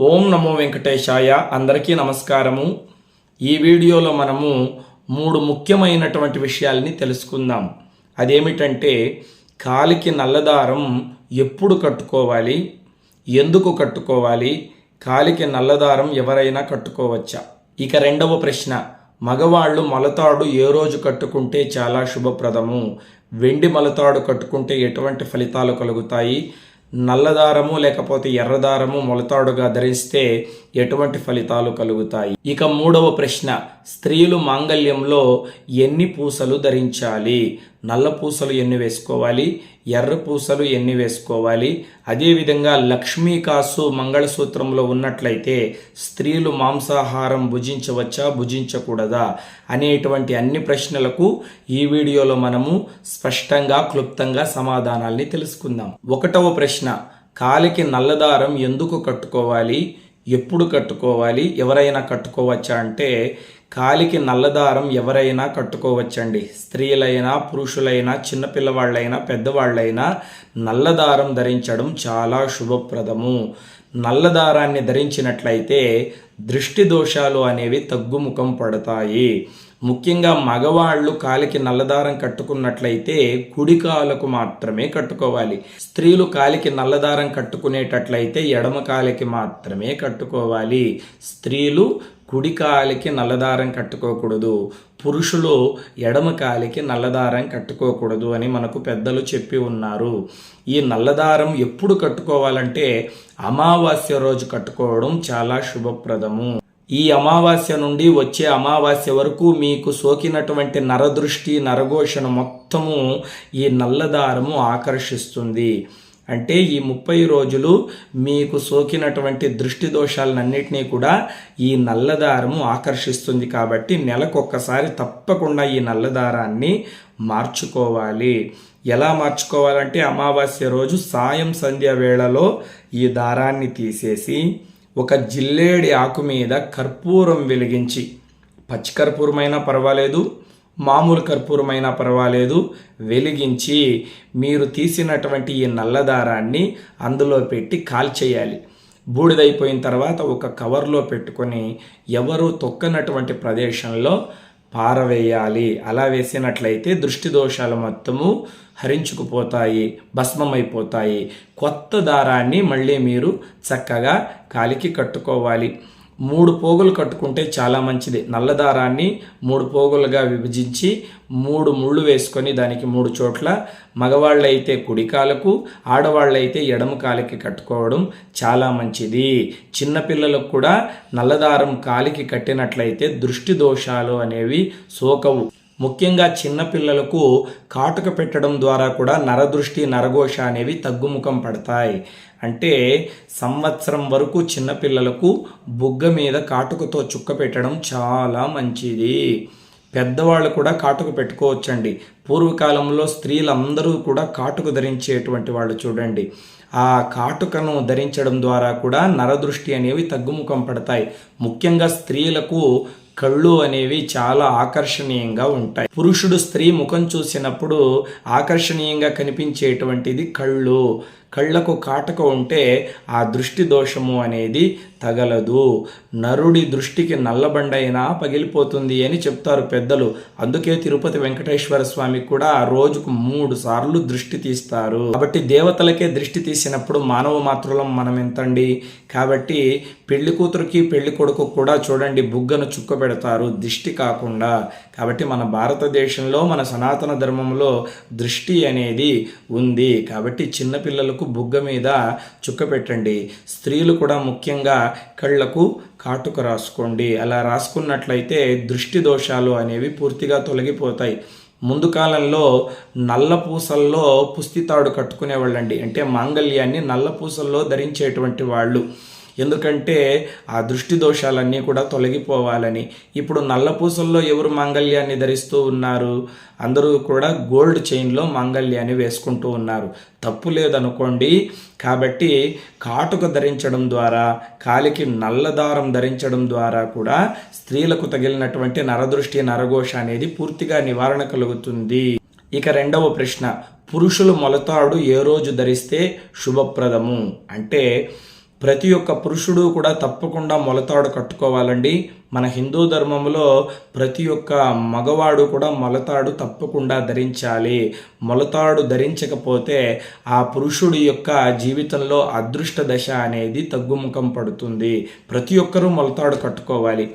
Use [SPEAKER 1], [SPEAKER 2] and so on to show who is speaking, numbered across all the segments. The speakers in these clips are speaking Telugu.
[SPEAKER 1] ఓం నమో వెంకటేశాయ. అందరికీ నమస్కారము. ఈ వీడియోలో మనము మూడు ముఖ్యమైనటువంటి విషయాల్ని తెలుసుకుందాం. అదేమిటంటే కాలికి నల్లదారం ఎప్పుడు కట్టుకోవాలి? ఎందుకు కట్టుకోవాలి? కాలికి నల్లదారం ఎవరైనా కట్టుకోవచ్చా? ఇక రెండవ ప్రశ్న మగవాళ్ళు మొలతాడు ఏ రోజు కట్టుకుంటే చాలా శుభప్రదము? వెండి మొలతాడు కట్టుకుంటే ఎటువంటి ఫలితాలు కలుగుతాయి? నల్లదారము లేకపోతే ఎర్రదారము మొలతాడుగా ధరిస్తే ఎటువంటి ఫలితాలు కలుగుతాయి? ఇక మూడవ ప్రశ్న స్త్రీలు మాంగళ్యంలో ఎన్ని పూసలు ధరించాలి? నల్ల పూసలు ఎన్ని వేసుకోవాలి? ఎర్ర పూసలు ఎన్ని వేసుకోవాలి? అదేవిధంగా లక్ష్మీ కాసు మంగళసూత్రంలో ఉన్నట్లయితే స్త్రీలు మాంసాహారం భుజించవచ్చా? భుజించకూడదా? అనేటువంటి అన్ని ప్రశ్నలకు ఈ వీడియోలో మనము స్పష్టంగా క్లుప్తంగా సమాధానాల్ని తెలుసుకుందాం. ఒకటవ ప్రశ్న కాలికి నల్లదారం ఎందుకు కట్టుకోవాలి? ఎప్పుడు కట్టుకోవాలి? ఎవరైనా కట్టుకోవచ్చా? అంటే కాలికి నల్లదారం ఎవరైనా కట్టుకోవచ్చండి. స్త్రీలైనా పురుషులైనా చిన్నపిల్లవాళ్ళైనా పెద్దవాళ్ళైనా నల్లదారం ధరించడం చాలా శుభప్రదము. నల్లదారాన్ని ధరించినట్లయితే దృష్టి దోషాలు అనేవి తగ్గుముఖం పడతాయి. ముఖ్యంగా మగవాళ్ళు కాలికి నల్లదారం కట్టుకున్నట్లయితే కుడి కాలకు మాత్రమే కట్టుకోవాలి. స్త్రీలు కాలికి నల్లదారం కట్టుకునేటట్లయితే ఎడమ కాలికి మాత్రమే కట్టుకోవాలి. స్త్రీలు కుడి కాలికి నల్లదారం కట్టుకోకూడదు. పురుషులు ఎడమ కాలికి నల్లదారం కట్టుకోకూడదు అని మనకు పెద్దలు చెప్పి ఉన్నారు. ఈ నల్లదారం ఎప్పుడు కట్టుకోవాలంటే అమావాస్య రోజు కట్టుకోవడం చాలా శుభప్రదము. ఈ అమావాస్య నుండి వచ్చే అమావాస్య వరకు మీకు సోకినటువంటి నరదృష్టి నరఘోషణ మొత్తము ఈ నల్లదారము ఆకర్షిస్తుంది. అంటే ఈ ముప్పై రోజులు మీకు సోకినటువంటి దృష్టి దోషాలన్నింటినీ కూడా ఈ నల్లదారము ఆకర్షిస్తుంది కాబట్టి నెలకొక్కసారి తప్పకుండా ఈ నల్లదారాన్ని మార్చుకోవాలి. ఎలా మార్చుకోవాలంటే అమావాస్య రోజు సాయం సంధ్య వేళలో ఈ దారాన్ని తీసేసి ఒక జిల్లేడి ఆకు మీద కర్పూరం వెలిగించి పచ్చి కర్పూరమైనా పర్వాలేదు మామూలు కర్పూరమైనా పర్వాలేదు వెలిగించి మీరు తీసినటువంటి ఈ నల్లదారాన్ని అందులో పెట్టి కాల్చేయాలి. బూడిదైపోయిన తర్వాత ఒక కవర్లో పెట్టుకొని ఎవరు తొక్కనటువంటి ప్రదేశంలో పారవేయాలి. అలా వేసినట్లయితే దృష్టి దోషాలు మొత్తము హరించుకుపోతాయి భస్మమైపోతాయి. కొత్త దారాన్ని మళ్ళీ మీరు చక్కగా కాలికి కట్టుకోవాలి. మూడు పోగులు కట్టుకుంటే చాలా మంచిది. నల్ల దారాన్ని మూడు పోగులుగా విభజించి మూడు ముళ్ళు వేసుకొని దానికి మూడు చోట్ల మగవాళ్ళైతే కుడికాలకు ఆడవాళ్ళైతే ఎడమ కాలికి కట్టుకోవడం చాలా మంచిది. చిన్నపిల్లలకు కూడా నల్లదారం కాలికి కట్టినట్లయితే దృష్టి దోషాలు అనేవి సోకవు. ముఖ్యంగా చిన్నపిల్లలకు కాటుక పెట్టడం ద్వారా కూడా నరదృష్టి నరఘోష అనేవి తగ్గుముఖం పడతాయి. అంటే సంవత్సరం వరకు చిన్నపిల్లలకు బుగ్గ మీద కాటుకతో చుక్క పెట్టడం చాలా మంచిది. పెద్దవాళ్ళు కూడా కాటుక పెట్టుకోవచ్చండి. పూర్వకాలంలో స్త్రీలందరూ కూడా కాటుక ధరించేటువంటి వాళ్ళు చూడండి. ఆ కాటుకను ధరించడం ద్వారా కూడా నరదృష్టి అనేవి తగ్గుముఖం పడతాయి. ముఖ్యంగా స్త్రీలకు కళ్ళు అనేవి చాలా ఆకర్షణీయంగా ఉంటాయి. పురుషుడు స్త్రీ ముఖం చూసినప్పుడు ఆకర్షణీయంగా కనిపించేటువంటిది కళ్ళు. కళ్ళకు కాటక ఉంటే ఆ దృష్టి దోషము అనేది తగలదు. నరుడి దృష్టికి నల్లబండైనా పగిలిపోతుంది అని చెప్తారు పెద్దలు. అందుకే తిరుపతి వెంకటేశ్వర స్వామి కూడా రోజుకు మూడు సార్లు దృష్టి తీస్తారు. కాబట్టి దేవతలకే దృష్టి తీసినప్పుడు మానవ మాతృలం మనం ఎంతండి? కాబట్టి పెళ్ళి కూతురుకి పెళ్ళి కొడుకు కూడా చూడండి బుగ్గను చుక్క పెడతారు దిష్టి కాకుండా. కాబట్టి మన భారతదేశంలో మన సనాతన ధర్మంలో దృష్టి అనేది ఉంది. కాబట్టి చిన్నపిల్లలకు బుగ్గ మీద చుక్క పెట్టండి. స్త్రీలు కూడా ముఖ్యంగా కళ్ళకు కాటుక రాసుకోండి. అలా రాసుకున్నట్లయితే దృష్టి దోషాలు అనేవి పూర్తిగా తొలగిపోతాయి. ముందు కాలంలో నల్ల పూసల్లో పుస్తితాడు కట్టుకునేవాళ్ళండి. అంటే మాంగళ్యాన్ని నల్ల పూసల్లో ధరించేటువంటి వాళ్ళు. ఎందుకంటే ఆ దృష్టి దోషాలన్నీ కూడా తొలగిపోవాలని. ఇప్పుడు నల్లపూసల్లో ఎవరు మాంగళ్యాన్ని ధరిస్తూ ఉన్నారు? అందరూ కూడా గోల్డ్ చైన్లో మాంగళ్యాన్ని వేసుకుంటూ ఉన్నారు. తప్పు లేదనుకోండి. కాబట్టి కాటుక ధరించడం ద్వారా కాలికి నల్లదారం ధరించడం ద్వారా కూడా స్త్రీలకు తగిలినటువంటి నరదృష్టి నరఘోష అనేది పూర్తిగా నివారణ కలుగుతుంది. ఇక రెండవ ప్రశ్న పురుషులు మొలతాడు ఏ రోజు ధరిస్తే శుభప్రదము? అంటే ప్రతి ఒక్క పురుషుడు కూడా తప్పకుండా మొలతాడు కట్టుకోవాలండి. మన హిందూ ధర్మంలో ప్రతి ఒక్క మగవాడు కూడా మొలతాడు తప్పకుండా ధరించాలి. మొలతాడు ధరించకపోతే ఆ పురుషుడి యొక్క జీవితంలో అదృష్ట దశ అనేది తగ్గుముఖం పడుతుంది. ప్రతి ఒక్కరూ మొలతాడు కట్టుకోవాలి.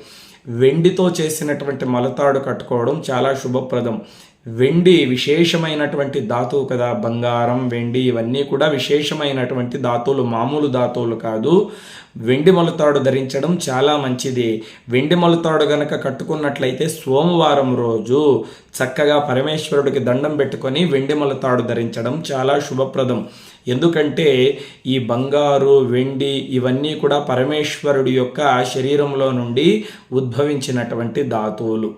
[SPEAKER 1] వెండితో చేసినటువంటి మొలతాడు కట్టుకోవడం చాలా శుభప్రదం. వెండి విశేషమైనటువంటి ధాతువు కదా బంగారం వెండి ఇవన్నీ కూడా విశేషమైనటువంటి ధాతువులు మామూలు ధాతువులు కాదు. వెండి మొలతాడు ధరించడం చాలా మంచిది. వెండి మొలతాడు గనక కట్టుకున్నట్లయితే సోమవారం రోజు చక్కగా పరమేశ్వరుడికి దండం పెట్టుకొని వెండి మొలతాడు ధరించడం చాలా శుభప్రదం. ఎందుకంటే ఈ బంగారు వెండి ఇవన్నీ కూడా పరమేశ్వరుడి యొక్క శరీరంలో నుండి ఉద్భవించినటువంటి ధాతువులు.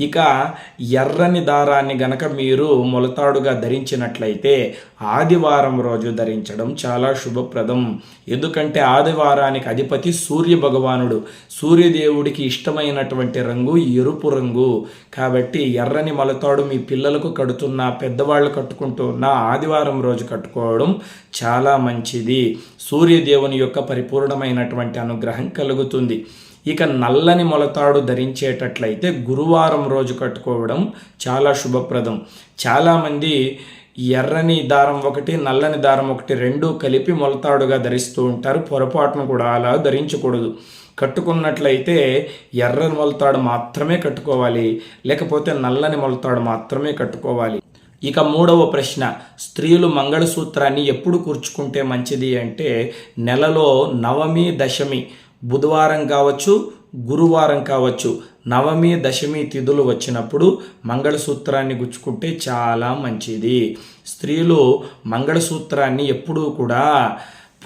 [SPEAKER 1] ఇక ఎర్రని దారాన్ని గనక మీరు మొలతాడుగా ధరించినట్లయితే ఆదివారం రోజు ధరించడం చాలా శుభప్రదం. ఎందుకంటే ఆదివారానికి అధిపతి సూర్య భగవానుడు. సూర్యదేవుడికి ఇష్టమైనటువంటి రంగు ఎరుపు రంగు. కాబట్టి ఎర్రని మొలతాడు మీ పిల్లలకు కడుతున్న పెద్దవాళ్ళు కట్టుకుంటున్నా ఆదివారం రోజు కట్టుకోవడం చాలా మంచిది. సూర్యదేవుని యొక్క పరిపూర్ణమైనటువంటి అనుగ్రహం కలుగుతుంది. ఇక నల్లని మొలతాడు ధరించేటట్లయితే గురువారం రోజు కట్టుకోవడం చాలా శుభప్రదం. చాలామంది ఎర్రని దారం ఒకటి నల్లని దారం ఒకటి రెండు కలిపి మొలతాడుగా ధరిస్తూ ఉంటారు. పొరపాటును కూడా అలా ధరించకూడదు. కట్టుకున్నట్లయితే ఎర్రని మొలతాడు మాత్రమే కట్టుకోవాలి. లేకపోతే నల్లని మొలతాడు మాత్రమే కట్టుకోవాలి. ఇక మూడవ ప్రశ్న స్త్రీలు మంగళసూత్రాన్ని ఎప్పుడు కూర్చుకుంటే మంచిది అంటే నెలలో నవమి దశమి బుధవారం కావచ్చు గురువారం కావచ్చు. నవమి దశమి తిథులు వచ్చినప్పుడు మంగళసూత్రాన్ని గుచ్చుకుంటే చాలా మంచిది. స్త్రీలు మంగళసూత్రాన్ని ఎప్పుడూ కూడా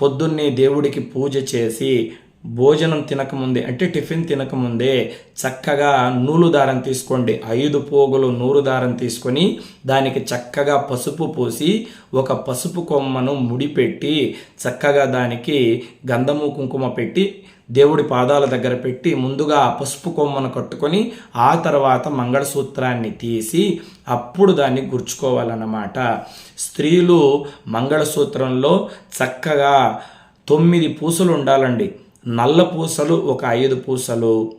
[SPEAKER 1] పొద్దున్నే దేవుడికి పూజ చేసి భోజనం తినకముందే అంటే టిఫిన్ తినకముందే చక్కగా నూలు దారం తీసుకోండి. ఐదు పోగులు నూరు దారం తీసుకొని దానికి చక్కగా పసుపు పోసి ఒక పసుపు కొమ్మను ముడిపెట్టి చక్కగా దానికి గంధము కుంకుమ పెట్టి దేవుడి పాదాల దగ్గర పెట్టి ముందుగా ఆ పసుపు కొమ్మను కట్టుకొని ఆ తర్వాత మంగళసూత్రాన్ని తీసి అప్పుడు దాన్ని గుర్చుకోవాలన్నమాట. స్త్రీలు మంగళసూత్రంలో చక్కగా తొమ్మిది పూసలు ఉండాలండి. నల్ల పూసలు ఒక ఐదు పూసలు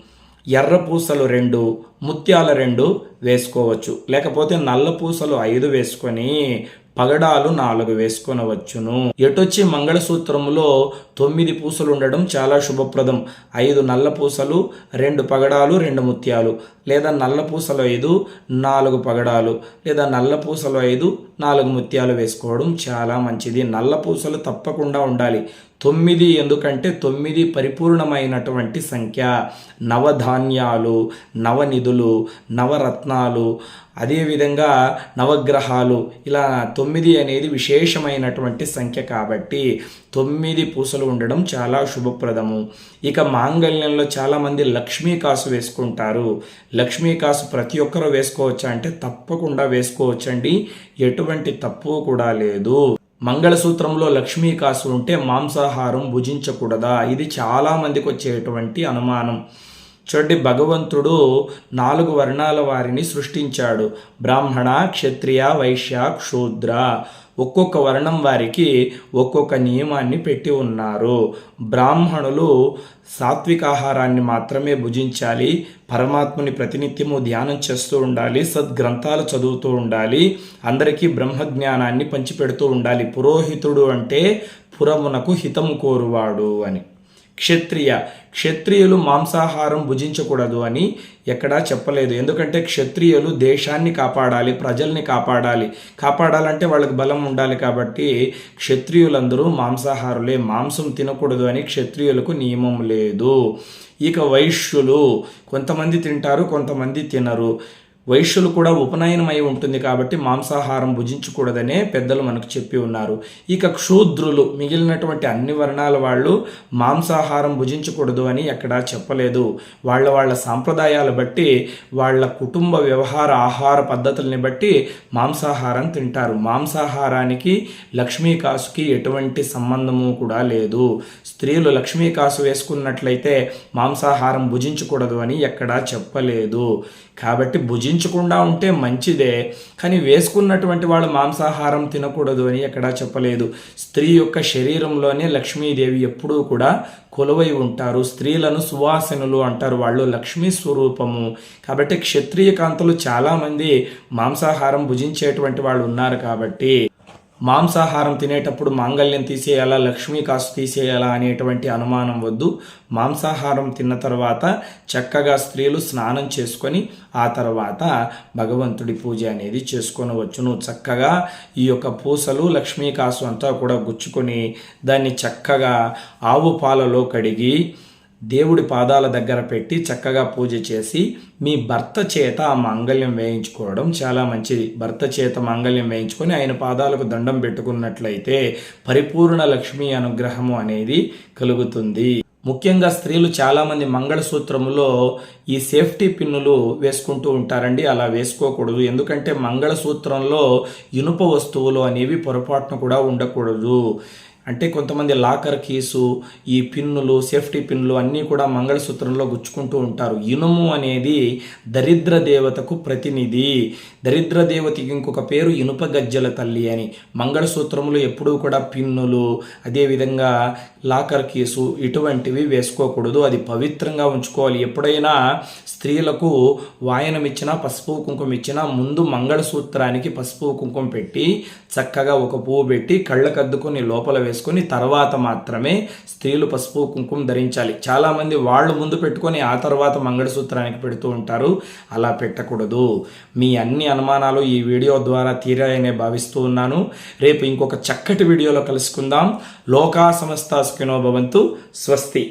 [SPEAKER 1] ఎర్ర పూసలు రెండు ముత్యాల రెండు వేసుకోవచ్చు. లేకపోతే నల్ల పూసలు ఐదు వేసుకొని పగడాలు నాలుగు వేసుకొనవచ్చును. ఎటొచ్చి మంగళసూత్రములో తొమ్మిది పూసలు ఉండడం చాలా శుభప్రదం. ఐదు నల్ల పూసలు రెండు పగడాలు రెండు ముత్యాలు. లేదా నల్ల పూసలు ఐదు నాలుగు పగడాలు. లేదా నల్ల పూసలు ఐదు నాలుగు ముత్యాలు వేసుకోవడం చాలా మంచిది. నల్ల పూసలు తప్పకుండా ఉండాలి. తొమ్మిది ఎందుకంటే తొమ్మిది పరిపూర్ణమైనటువంటి సంఖ్య. నవధాన్యాలు నవనిధులు నవరత్నాలు అదేవిధంగా నవగ్రహాలు. ఇలా తొమ్మిది అనేది విశేషమైనటువంటి సంఖ్య కాబట్టి తొమ్మిది పూసలు ఉండడం చాలా శుభప్రదము. ఇక మాంగళ్యంలో చాలామంది లక్ష్మీ కాసు వేసుకుంటారు. లక్ష్మీ కాసు ప్రతి ఒక్కరూ వేసుకోవచ్చా అంటే తప్పకుండా వేసుకోవచ్చండి. ఎటువంటి తప్పు కూడా లేదు. మంగళసూత్రంలో లక్ష్మీ కాసు ఉంటే మాంసాహారం భుజించకూడదా? ఇది చాలా మందికి వచ్చేటువంటి అనుమానం. చూడండి భగవంతుడు నాలుగు వర్ణాల వారిని సృష్టించాడు. బ్రాహ్మణ క్షత్రియ వైశ్య క్షూద్ర. ఒక్కొక్క వర్ణం వారికి ఒక్కొక్క నియమాన్ని పెట్టి ఉన్నారు. బ్రాహ్మణులు సాత్వికాహారాన్ని మాత్రమే భుజించాలి పరమాత్మని ప్రతినిత్యము ధ్యానం చేస్తూ ఉండాలి సద్గ్రంథాలు చదువుతూ ఉండాలి అందరికీ బ్రహ్మజ్ఞానాన్ని పంచిపెడుతూ ఉండాలి. పురోహితుడు అంటే పురమునకు హితము కోరువాడు అని. క్షత్రియ. క్షత్రియులు మాంసాహారం భుజించకూడదు అని ఎక్కడా చెప్పలేదు. ఎందుకంటే క్షత్రియులు దేశాన్ని కాపాడాలి ప్రజల్ని కాపాడాలి. కాపాడాలంటే వాళ్ళకి బలం ఉండాలి కాబట్టి క్షత్రియులందరూ మాంసాహారులే. మాంసం తినకూడదు అని క్షత్రియులకు నియమం లేదు. ఇక వైశ్యులు కొంతమంది తింటారు కొంతమంది తినరు. వైశ్యులు కూడా ఉపనయనమై ఉంటుంది కాబట్టి మాంసాహారం భుజించకూడదనే పెద్దలు మనకు చెప్పి ఉన్నారు. ఇక క్షూద్రులు మిగిలినటువంటి అన్ని వర్ణాల వాళ్ళు మాంసాహారం భుజించకూడదు అని ఎక్కడా చెప్పలేదు. వాళ్ళ వాళ్ళ సాంప్రదాయాలు బట్టి వాళ్ళ కుటుంబ వ్యవహార ఆహార పద్ధతుల్ని బట్టి మాంసాహారం తింటారు. మాంసాహారానికి లక్ష్మీ కాసుకి ఎటువంటి సంబంధము కూడా లేదు. స్త్రీలు లక్ష్మీ కాసు వేసుకున్నట్లయితే మాంసాహారం భుజించకూడదు అని ఎక్కడా చెప్పలేదు. కాబట్టి భుజించకుండా ఉంటే మంచిదే. కానీ వేసుకున్నటువంటి వాళ్ళు మాంసాహారం తినకూడదు అని ఎక్కడా చెప్పలేదు. స్త్రీ యొక్క శరీరంలోనే లక్ష్మీదేవి ఎప్పుడూ కూడా కొలువై ఉంటారు. స్త్రీలను సువాసనులు అంటారు వాళ్ళు లక్ష్మీ స్వరూపము. కాబట్టి క్షత్రియ కాంతలు చాలామంది మాంసాహారం భుజించేటువంటి వాళ్ళు ఉన్నారు కాబట్టి మాంసాహారం తినేటప్పుడు మాంగళ్యం తీసేయాలా లక్ష్మీ కాసు తీసేయాలా అనేటువంటి అనుమానం వద్దు. మాంసాహారం తిన్న తర్వాత చక్కగా స్త్రీలు స్నానం చేసుకొని ఆ తర్వాత భగవంతుడి పూజ అనేది చేసుకొనవచ్చును. చక్కగా ఈ యొక్క పూసలు లక్ష్మీ కాసు అంతా కూడా గుచ్చుకొని దాన్ని చక్కగా ఆవు పాలలో కడిగి దేవుడి పాదాల దగ్గర పెట్టి చక్కగా పూజ చేసి మీ భర్త చేత ఆ మాంగళ్యం వేయించుకోవడం చాలా మంచిది. భర్త చేత మాంగళ్యం వేయించుకొని ఆయన పాదాలకు దండం పెట్టుకున్నట్లయితే పరిపూర్ణ లక్ష్మీ అనుగ్రహము అనేది కలుగుతుంది. ముఖ్యంగా స్త్రీలు చాలామంది మంగళసూత్రములో ఈ సేఫ్టీ పిన్నులు వేసుకుంటూ ఉంటారండి. అలా వేసుకోకూడదు. ఎందుకంటే మంగళసూత్రంలో ఇనుప వస్తువులు అనేవి పొరపాటున కూడా ఉండకూడదు. అంటే కొంతమంది లాకర్ కీసు ఈ పిన్నులు సేఫ్టీ పిన్నులు అన్నీ కూడా మంగళసూత్రంలో గుచ్చుకుంటూ ఉంటారు. ఇనుము అనేది దరిద్ర దేవతకు ప్రతినిధి. దరిద్ర దేవతకి ఇంకొక పేరు ఇనుప గజ్జల తల్లి అని. మంగళసూత్రములు ఎప్పుడూ కూడా పిన్నులు అదేవిధంగా లాకర్ కీసు ఇటువంటివి వేసుకోకూడదు. అది పవిత్రంగా ఉంచుకోవాలి. ఎప్పుడైనా స్త్రీలకు వాయనం ఇచ్చినా పసుపు కుంకుమ ఇచ్చినా ముందు మంగళసూత్రానికి పసుపు కుంకుమ పెట్టి చక్కగా ఒక పువ్వు పెట్టి కళ్ళకద్దుకొని లోపల వేసుకొని తర్వాత మాత్రమే స్త్రీలు పసుపు కుంకుమ ధరించాలి. చాలామంది వాళ్ళు ముందు పెట్టుకొని ఆ తర్వాత మంగళసూత్రానికి పెడుతూ ఉంటారు. అలా పెట్టకూడదు. మీ అన్ని అనుమానాలు ఈ వీడియో ద్వారా తీరాయనే భావిస్తూ ఉన్నాను. రేపు ఇంకొక చక్కటి వీడియోలో కలుసుకుందాం. లోకా సమస్త స్కినోభవంతు స్వస్తి.